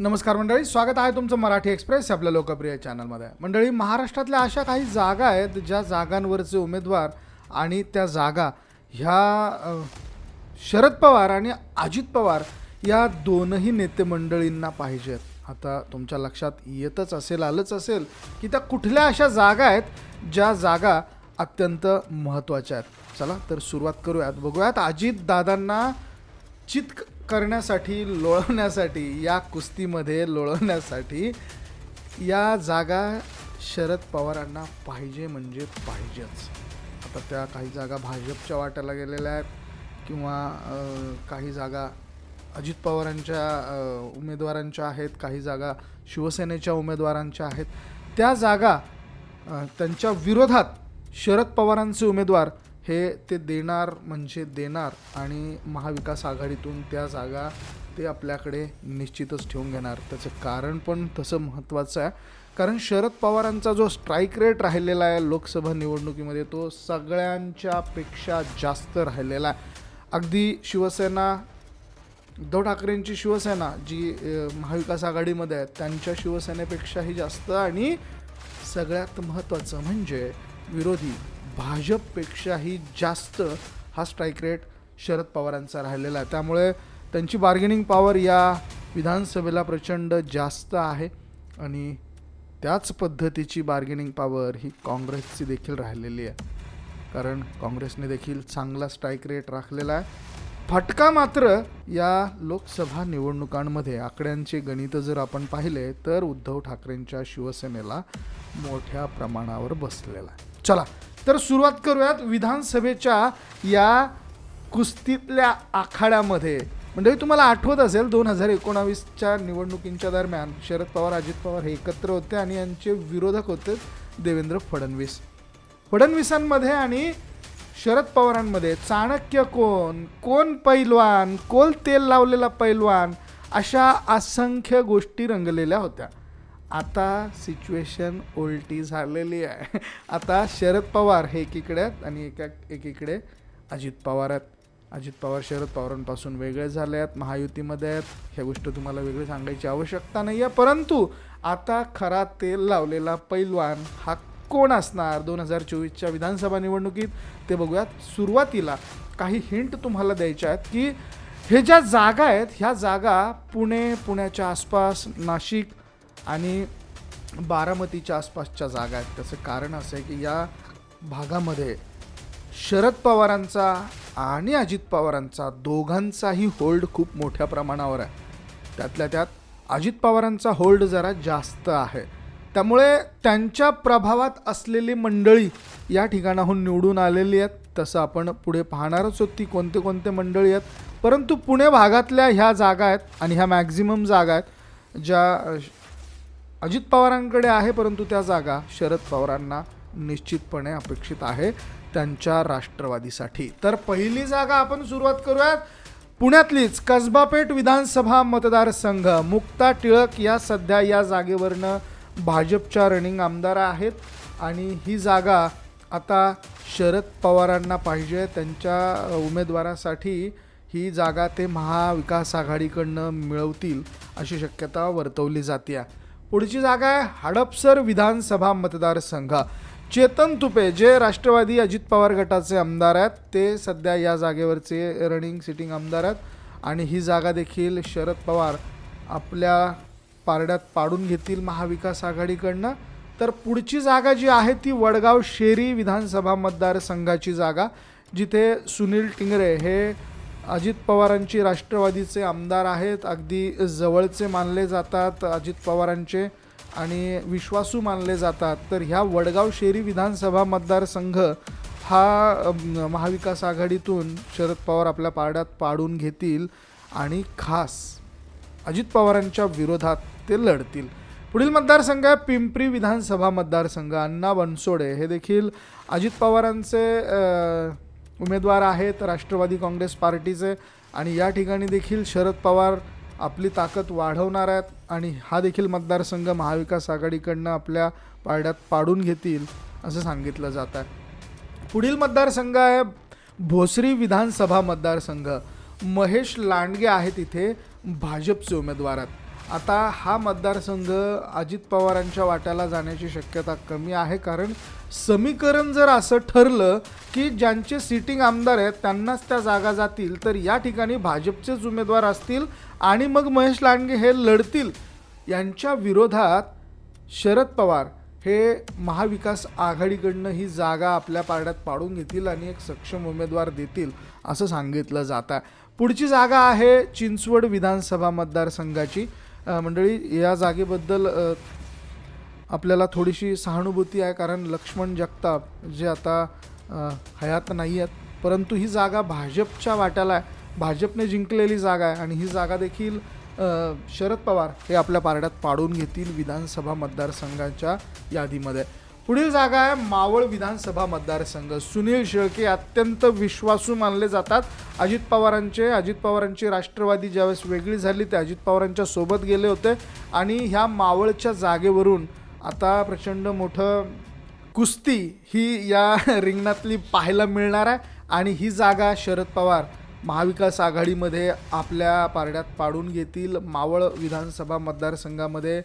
नमस्कार मंडळी स्वागत आहे तुमचं मराठी एक्सप्रेस आपल्या लोकप्रिय चॅनलमध्ये. मंडळी महाराष्ट्रातल्या अशा काही जागा आहेत ज्या जागांवरचे उमेदवार आणि त्या जागा ह्या शरद पवार आणि अजित पवार या दोनही नेते मंडळींना पाहिजेत. आता तुमच्या लक्षात येतच असेल आलंच असेल की त्या कुठल्या अशा जागा आहेत ज्या जागा अत्यंत महत्त्वाच्या आहेत. चला तर सुरुवात करूयात. बघूयात अजित दादांना चित करण्यासाठी लोळवण्यासाठी या कुस्तीमध्ये लोळवण्यासाठी या जागा शरद पवारांना पाहिजे म्हणजे पाहिजेच. आता त्या काही जागा भाजपच्या वाट्याला गेलेल्या आहेत किंवा काही जागा अजित पवारांच्या उमेदवारांच्या आहेत काही जागा शिवसेनेच्या उमेदवारांच्या आहेत. त्या जागा त्यांच्या विरोधात शरद पवारांचे उमेदवार हे ते देणार म्हणजे देणार आणि महाविकास आघाडीतून त्या जागा ते आपल्याकडे निश्चितच ठेवून घेणार. त्याचं कारण पण तसं महत्त्वाचं आहे. कारण शरद पवारांचा जो स्ट्राईक रेट राहिलेला आहे लोकसभा निवडणुकीमध्ये तो सगळ्यांच्या पेक्षा जास्त राहिलेला आहे. अगदी शिवसेना उद्धव ठाकरेंची शिवसेना जी महाविकास आघाडीमध्ये आहे त्यांच्या शिवसेनेपेक्षाही जास्त आणि सगळ्यात महत्त्वाचं म्हणजे विरोधी भाजपपेक्षाही जास्त हा स्ट्राईक रेट शरद पवारांचा राहिलेला आहे. त्यामुळे त्यांची बार्गेनिंग पॉवर या विधानसभेला प्रचंड जास्त आहे आणि त्याच पद्धतीची बार्गेनिंग पॉवर ही काँग्रेसची देखील राहिलेली आहे. कारण काँग्रेसने देखील चांगला स्ट्राईक रेट राखलेला आहे. फटका मात्र या लोकसभा निवडणुकांमध्ये आकड्यांचे गणित जर आपण पाहिले तर उद्धव ठाकरेंच्या शिवसेनेला मोठ्या प्रमाणावर बसलेला आहे. चला तर सुरुवात करूयात विधानसभेच्या या कुस्तीतल्या आखाड्यामध्ये. म्हणजे तुम्हाला आठवत असेल दोन हजार एकोणावीसच्या निवडणुकींच्या दरम्यान शरद पवार अजित पवार हे एकत्र होते आणि यांचे विरोधक होते देवेंद्र फडणवीस. फडणवीसांमध्ये आणि शरद पवारांमध्ये चाणक्य कोण? कोण पैलवान? कोण तेल लावलेला पैलवान? अशा असंख्य गोष्टी रंगलेल्या होत्या. आता सिच्युएशन उलटी झालेली आहे. आता शरद पवार हे एकीकडे आहेत आणि एका एकीकडे अजित पवार आहेत. अजित पवार शरद पवारांपासून वेगळे झाले आहेत महायुतीमध्ये आहेत. ह्या गोष्ट तुम्हाला वेगळी सांगायची आवश्यकता नाही आहे परंतु आता खरा तेल लावलेला पैलवान हा कोण असणार? दोन हजार चोवीसच्या विधानसभा निवडणुकीत ते बघूयात. सुरुवातीला काही हिंट तुम्हाला द्यायच्या आहेत की हे ज्या जागा आहेत ह्या जागा पुणे पुण्याच्या आसपास नाशिक आणि बारामतीच्या आसपासच्या जागा आहेत. त्याचं कारण असं आहे की या भागामध्ये शरद पवारांचा आणि अजित पवारांचा दोघांचाही होल्ड खूप मोठ्या प्रमाणावर आहे. त्यातल्या त्यात अजित पवारांचा होल्ड जरा जास्त आहे. त्यामुळे त्यांच्या प्रभावात असलेली मंडळी या ठिकाणाहून निवडून आलेली आहेत. तसं आपण पुढे पाहणारच होती कोणते कोणते मंडळी आहेत. परंतु पुणे भागातल्या ह्या जागा आहेत आणि ह्या मॅक्झिमम जागा आहेत. ज्या अजित पवारांकडे आहे परंतु त्या जागा शरद पवारांना निश्चितपणे अपेक्षित आहे त्यांच्या राष्ट्रवादीसाठी. तर पहिली जागा आपण सुरुवात करूयात. पुण्यातलीच कसबापेठ विधानसभा मतदारसंघ मुक्ता टिळक या सध्या या जागेवरनं भाजपच्या रनिंग आमदार आहेत आणि ही जागा आता शरद पवारांना पाहिजे त्यांच्या उमेदवारासाठी ही जागा ते महाविकास आघाडीकडनं मिळवतील अशी शक्यता वर्तवली जाते पुढची जागा आहे हडपसर विधानसभा मतदारसंघ. चेतन तुपे जे राष्ट्रवादी अजित पवार गटाचे आमदार आहेत ते सध्या या जागेवरचे रनिंग सिटिंग आमदार आहेत आणि ही जागा देखील शरद पवार आपल्या पारड्यात पाडून घेतील महाविकास आघाडीकडनं. तर पुढची जागा जी आहे ती वडगाव शेरी विधानसभा मतदारसंघाची जागा जिथे सुनील टिंगरे हे अजित पवारांची राष्ट्रवादीचे आमदार आहेत. अगदी जवळचे मानले जातात अजित पवारांचे आणि विश्वासू मानले जातात. तर ह्या वडगाव शेरी विधानसभा मतदारसंघ हा महाविकास आघाडीतून शरद पवार आपल्या पारड्यात पाडून घेतील. आणि खास अजित पवारांच्या विरोधात ते लढतील. पुढील मतदारसंघ आहे पिंपरी विधानसभा मतदारसंघ. अण्णा बनसोडे हे देखील अजित पवारांचे उमेदवार आहेत राष्ट्रवादी काँग्रेस पार्टीचे आणि या ठिकाणी देखील शरद पवार आपली ताकद वाढवणार आहेत आणि हा देखील मतदारसंघ महाविकास आघाडीकडनं आपल्या पारड्यात पाडून घेतील असं सांगितलं जात आहे. पुढील मतदारसंघ आहे भोसरी विधानसभा मतदारसंघ. महेश लांडगे आहेत इथे भाजपचे उमेदवार आहेत. आता हा मतदारसंघ अजित पवारांच्या वाट्याला जाण्याची शक्यता कमी आहे कारण समीकरण जर असं ठरलं की ज्यांचे सिटिंग आमदार आहेत त्यांनाच त्या जागा जातील तर या ठिकाणी भाजपचेच उमेदवार असतील आणि मग महेश लांडगे हे लढतील. यांच्या विरोधात शरद पवार हे महाविकास आघाडीकडनं ही जागा आपल्या पारड्यात पाडून घेतील आणि एक सक्षम उमेदवार देतील असं सांगितलं जात आहे. पुढची जागा आहे चिंचवड विधानसभा मतदारसंघाची. मंडळी या जागेबद्दल आपल्याला थोडीशी सहानुभूती आहे कारण लक्ष्मण जगताप जे आता हयात नाही आहेत परंतु ही जागा भाजपच्या वाट्याला आहे. भाजपने जिंकलेली जागा आहे आणि ही जागा देखील शरद पवार हे आपल्या पारड्यात पाडून घेतील विधानसभा मतदारसंघाच्या यादीमध्ये. पुढील जागा आहे मावळ विधानसभा मतदारसंघ. सुनील शेळके अत्यंत विश्वासू मानले जातात. अजित पवारांचे अजित पवारांची राष्ट्रवादी ज्यावेळेस वेगळी झाली ते अजित पवारांच्या सोबत गेले होते. आणि ह्या मावळच्या जागेवरून आता प्रचंड मोठं कुस्ती ही या रिंगणातली पाहायला मिळणार आहे. आणि ही जागा शरद पवार महाविकास आघाडीमध्ये आपल्या पारड्यात पाडून घेतील. मावळ विधानसभा मतदारसंघामध्ये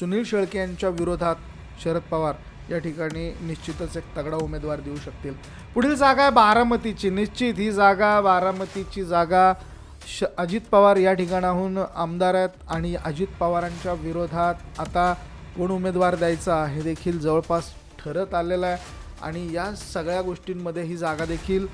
सुनील शेळके यांच्या विरोधात शरद पवार या ठिकाणी निश्चितच एक तगडा उमेदवार देऊ शकतील. पुढील जागा आहे बारामतीची. निश्चित ही जागा बारामतीची जागा श अजित पवार या ठिकाणाहून आमदार आहेत आणि अजित पवारांच्या विरोधात आता कोण उमेदवार द्यायचा हे देखील जवळपास ठरत आलेलं आहे. आणि या सगळ्या गोष्टींमध्ये ही जागा देखील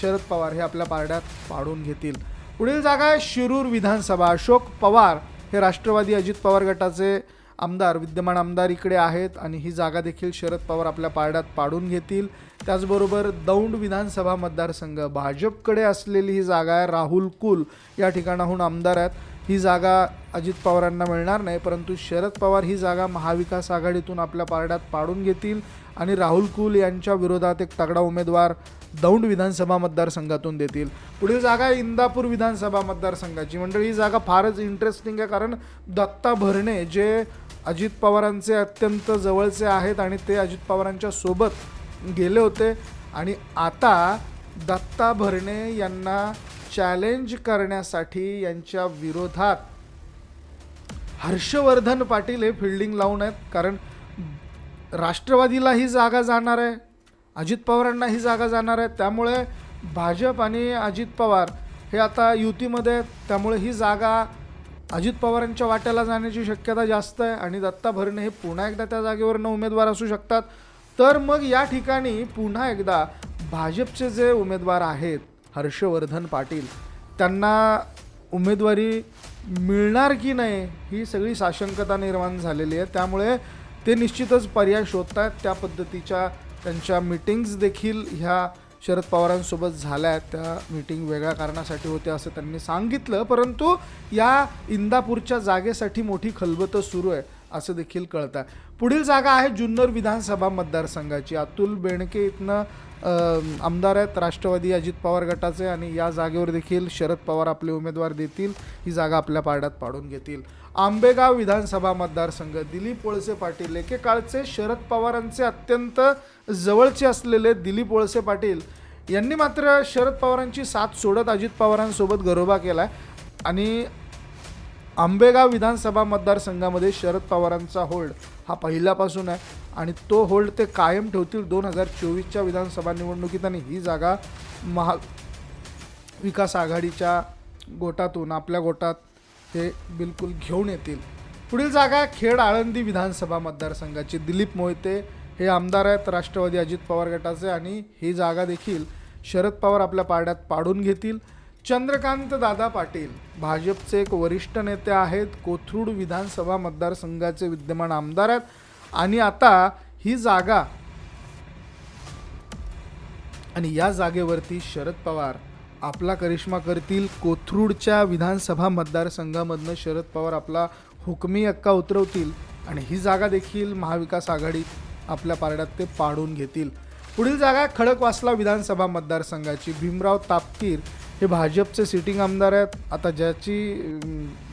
शरद पवार हे आपल्या पारड्यात पाडून घेतील. पुढील जागा आहे शिरूर विधानसभा. अशोक पवार हे राष्ट्रवादी अजित पवार गटाचे आमदार विद्यमान आमदार इकडे आहेत आणि ही जागा देखील शरद पवार आपल्या पारड्यात पाडून घेतील. त्याचबरोबर दौंड विधानसभा मतदारसंघ भाजपकडे असलेली ही जागा आहे राहुल कुल. या ठिकाणाहून आमदार आहेत. ही जागा अजित पवारांना मिळणार नाही परंतु शरद पवार ही जागा महाविकास आघाडीतून आपल्या पारड्यात पाडून घेतील आणि राहुल कुल यांच्या विरोधात एक तगडा उमेदवार दौंड विधानसभा मतदारसंघातून देतील. पुढील जागा आहे इंदापूर विधानसभा मतदारसंघाची. मंडळी ही जागा फारच इंटरेस्टिंग आहे कारण दत्ता भरणे जे अजित पवारांचे अत्यंत जवळचे आहेत आणि ते अजित पवारांच्या सोबत गेले होते. आणि आता दत्ता भरणे यांना चॅलेंज करण्यासाठी यांच्या विरोधात हर्षवर्धन पाटील हे फिल्डिंग लावून आहेत. कारण राष्ट्रवादीला ही जागा जाणार आहे. अजित पवारांना ही जागा जाणार आहे. त्यामुळे भाजप आणि अजित पवार हे आता युतीमध्ये आहेत. त्यामुळे ही जागा अजित पवारांच्या वाट्याला जाण्याची शक्यता जास्त आहे आणि दत्ता भरणे हे पुन्हा एकदा त्या जागेवरनं उमेदवार असू शकतात. तर मग या ठिकाणी पुन्हा एकदा भाजपचे जे उमेदवार आहेत हर्षवर्धन पाटील त्यांना उमेदवारी मिळणार की नाही ही सगळी साशंकता निर्माण झालेली आहे. त्यामुळे ते निश्चितच पर्याय शोधत आहेत त्या पद्धतीच्या त्यांच्या मिटिंग्स देखील ह्या शरद पवारांसोबत झाल्या आहेत त्या मीटिंग वेगळ्या कारणासाठी होत्या असं त्यांनी सांगितलं. परंतु या इंदापूरच्या जागेसाठी मोठी खलबतं सुरू आहे असं देखील कळतं आहे. पुढील जागा आहे जुन्नर विधानसभा मतदारसंघाची. अतुल बेणके इथनं आमदार आहेत राष्ट्रवादी अजित पवार गटाचे आणि या जागेवर देखील शरद पवार आपले उमेदवार देतील. ही जागा आपल्या पारड्यात पाडून घेतील. आंबेगाव विधानसभा मतदारसंघ. दिलीप वळसे पाटील एकेकाळचे शरद पवारांचे अत्यंत जवळचे असलेले दिलीप वळसे पाटील यांनी मात्र शरद पवारांची साथ सोडत अजित पवारांसोबत गरोबा केला आणि आंबेगाव विधानसभा मतदारसंघामध्ये शरद पवारांचा होल्ड हा पहिल्यापासून आहे. आणि तो होल्ड ते कायम ठेवतील दोन हजार चोवीसच्या विधानसभा निवडणुकीत. आणि ही जागा महा विकास आघाडीच्या गोटातून आपल्या गोटात ते बिलकुल घेऊन येतील. पुढील जागा खेड आळंदी विधानसभा मतदारसंघाची. दिलीप मोहिते हे आमदार आहेत राष्ट्रवादी अजित पवार गटाचे आणि ही जागा देखील शरद पवार आपल्या पारड्यात पाडून घेतील. चंद्रकांत दादा पाटील भाजपचे एक वरिष्ठ नेते आहेत कोथरूड विधानसभा मतदारसंघाचे विद्यमान आमदार आहेत आणि आता ही जागा आणि या जागेवरती शरद पवार आपला करिश्मा करतील कोथरूडच्या विधानसभा मतदारसंघामधनं शरद पवार आपला हुकमी अक्का उतरवतील आणि ही जागा देखील महाविकास आघाडीत आपल्या पारड्यात ते पाडून घेतील. पुढील जागा खडकवासला विधानसभा मतदारसंघाची. भीमराव तापकीर हे भाजपचे सिटिंग आमदार आहेत. आता ज्याची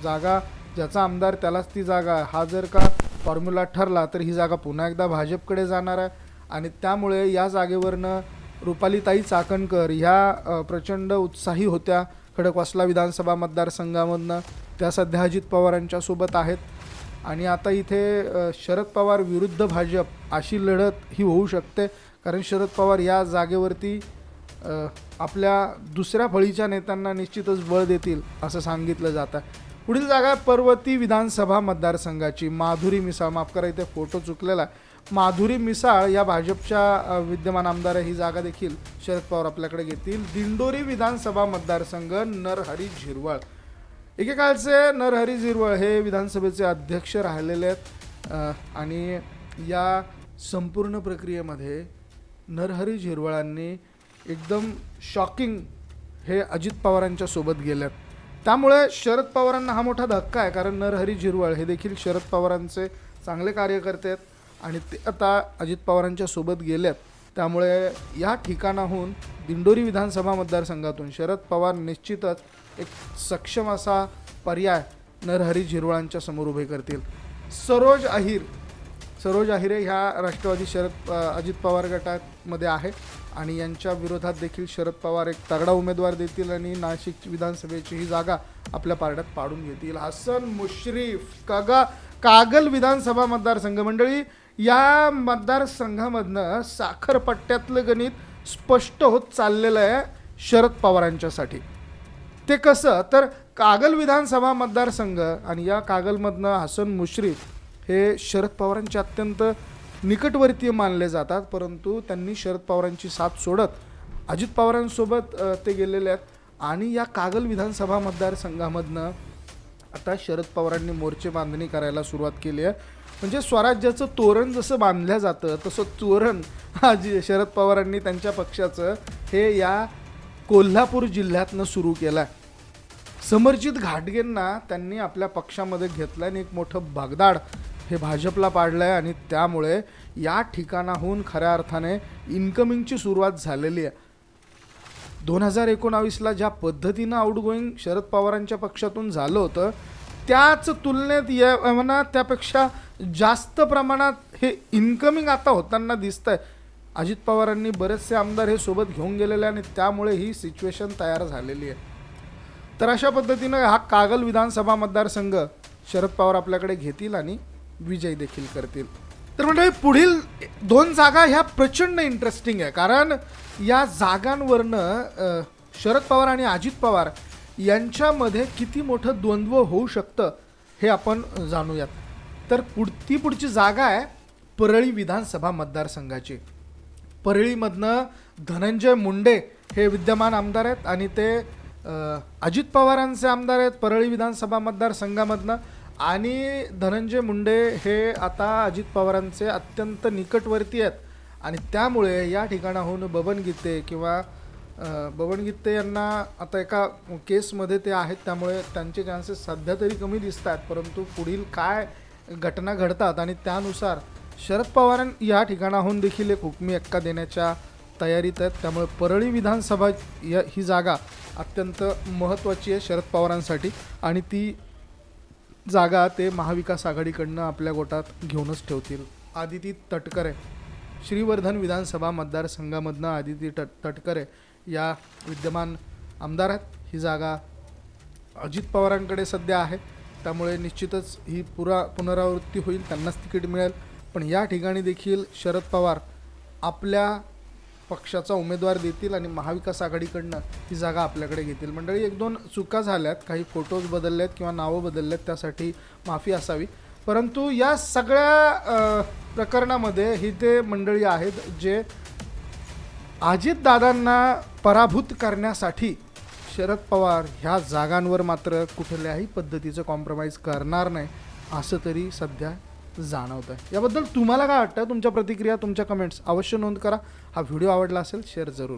जागा ज्याचा आमदार त्यालाच ती जागा आहे. हा जर का फॉर्म्युला ठरला तर ही जागा पुन्हा एकदा भाजपकडे जाणार आहे. आणि त्यामुळे या जागेवरनं रुपालीताई चाकणकर ह्या प्रचंड उत्साही होत्या खडकवासला विधानसभा मतदारसंघामधनं. त्या सध्या अजित पवारांच्या सोबत आहेत. आणि आता इथे शरद पवार विरुद्ध भाजप अशी लढत ही होऊ शकते. कारण शरद पवार या जागेवरती आपल्या दुसऱ्या फळीच्या नेत्यांना निश्चितच बळ देतील असं सांगितलं जात आहे. पुढील जागा पर्वती विधानसभा मतदारसंघाची. माधुरी मिसाळ माफ करा इथे फोटो चुकलेला आहे. माधुरी मिसाळ या भाजपच्या विद्यमान आमदार ही जागा देखील शरद पवार आपल्याकडे घेतील. दिंडोरी विधानसभा मतदारसंघ नरहरी झिरवळ. एकेकाळचे नरहरी झिरवळ हे विधानसभेचे अध्यक्ष राहिलेले आहेत आणि या संपूर्ण प्रक्रियेमध्ये नरहरी झिरवळांनी एकदम शॉकिंग हे अजित पवारांच्या सोबत गेल्यात त्यामुळे शरद पवारांना हा मोठा धक्का आहे कारण नरहरी झिरवळ हे देखील शरद पवारांचे चांगले कार्यकर्ते आहेत. आणि ते आता अजित पवारांच्या सोबत गेल्यात त्यामुळे या ठिकाणाहून दिंडोरी विधानसभा मतदारसंघातून शरद पवार निश्चितच एक सक्षम असा पर्याय नरहरी झिरवळांच्या समोर उभे करतील. सरोज अहिर सरोज अहिरे ह्या राष्ट्रवादी शरद अजित पवार गटामध्ये आहे आणि यांच्या विरोधात देखील शरद पवार एक तगडा उमेदवार देतील आणि नाशिक विधानसभेची ही जागा आपल्या पारड्यात पाडून घेतील. हसन मुश्रीफ कागा कागल विधानसभा मतदारसंघ. मंडळी या मतदारसंघामधनं साखरपट्ट्यातलं गणित स्पष्ट होत चाललेलं आहे शरद पवारांच्यासाठी. ते कसं? तर कागल विधानसभा मतदारसंघ आणि या कागलमधनं हसन मुश्रीफ हे शरद पवारांचे अत्यंत निकटवर्तीय मानले जातात परंतु त्यांनी शरद पवारांची साथ सोडत अजित पवारांसोबत ते गेलेले आहेत. आणि या कागल विधानसभा मतदारसंघामधनं आता शरद पवारांनी मोर्चे बांधणी करायला सुरुवात केली आहे. म्हणजे स्वराज्याचं तोरण जसं बांधलं जातं तसं तोरण हा जी शरद पवारांनी त्यांच्या पक्षाचं हे या कोल्हापूर जिल्ह्यातनं सुरू केलं आहे समर्जित घाटगेंना त्यांनी आपल्या पक्षामध्ये घेतलं आणि एक मोठं भागदाड हे भाजपला पाडलं आहे आणि त्यामुळे या ठिकाणाहून खऱ्या अर्थाने इन्कमिंगची सुरुवात झालेली आहे. दोन हजार एकोणावीसला ज्या पद्धतीनं आउटगोईंग शरद पवारांच्या पक्षातून झालं होतं त्याच तुलनेत यवना त्यापेक्षा जास्त प्रमाणात हे इन्कमिंग आता होताना दिसतंय. अजित पवारांनी बरेचसे आमदार हे सोबत घेऊन गेलेले आणि त्यामुळे ही सिच्युएशन तयार झालेली आहे. तर अशा पद्धतीनं हा कागल विधानसभा मतदारसंघ शरद पवार आपल्याकडे घेतील आणि विजय देखील करतील. तर म्हणजे पुढील दोन जागा ह्या प्रचंड इंटरेस्टिंग आहे. कारण या जागांवरनं शरद पवार आणि अजित पवार यांच्यामध्ये किती मोठं द्वंद्व होऊ शकतं हे आपण जाणूयात. तर पुढ ती पुढची जागा आहे परळी विधानसभा मतदारसंघाची. परळीमधनं धनंजय मुंडे हे विद्यमान आमदार आहेत आणि ते अजित पवारांचे आमदार आहेत परळी विधानसभा मतदारसंघामधनं. आणि धनंजय मुंडे हे आता अजित पवारांचे अत्यंत निकटवर्ती आहेत. आणि त्यामुळे या ठिकाणाहून बबन गीते किंवा अ, यांना आता एका केसमध्ये ते आहेत त्यामुळे त्यांचे चान्सेस सध्या तरी कमी दिसत आहेत परंतु पुढील काय घटना घडतात आणि त्यानुसार शरद पवार या ठिकाणाहून देखील एक हुकमी एक्का देण्याच्या तयारीत आहेत. त्यामुळे परळी विधानसभा या ही जागा अत्यंत महत्त्वाची आहे शरद पवारांसाठी आणि ती जागा ते महाविकास आघाडीकडनं आपल्या गोटात घेऊनच ठेवतील. आदिती तटकरे श्रीवर्धन विधानसभा मतदारसंघामधनं आदिती तट तटकरे या विद्यमान आमदार आहेत. ही जागा अजित पवारांकडे सध्या आहे. त्यामुळे निश्चितच ही पुरा पुनरावृत्ती होईल त्यांनाच तिकीट मिळेल. पण या ठिकाणी देखील शरद पवार आपल्या पक्षाचा उमेदवार देतील आणि महाविकास आघाडीकडनं ही जागा आपल्याकडे घेतील. मंडळी एक दोन चुका झाल्यात. काही फोटोज बदलले आहेत किंवा नावं बदलले आहेत त्यासाठी माफी असावी. परंतु या सगळ्या प्रकरणामध्ये ही ते मंडळी आहेत जे अजितदादांना पराभूत करण्यासाठी शरद पवार ह्या जागांवर मात्र कुठल्याही पद्धतीचं कॉम्प्रोमाइज करणार नाही असं तरी सध्या जाणवतं आहे याबद्दल तुम्हाला काय वाटतं? तुमच्या प्रतिक्रिया तुमच्या कमेंट्स अवश्य नोंद करा. हा व्हिडिओ आवडला असेल शेअर जरूर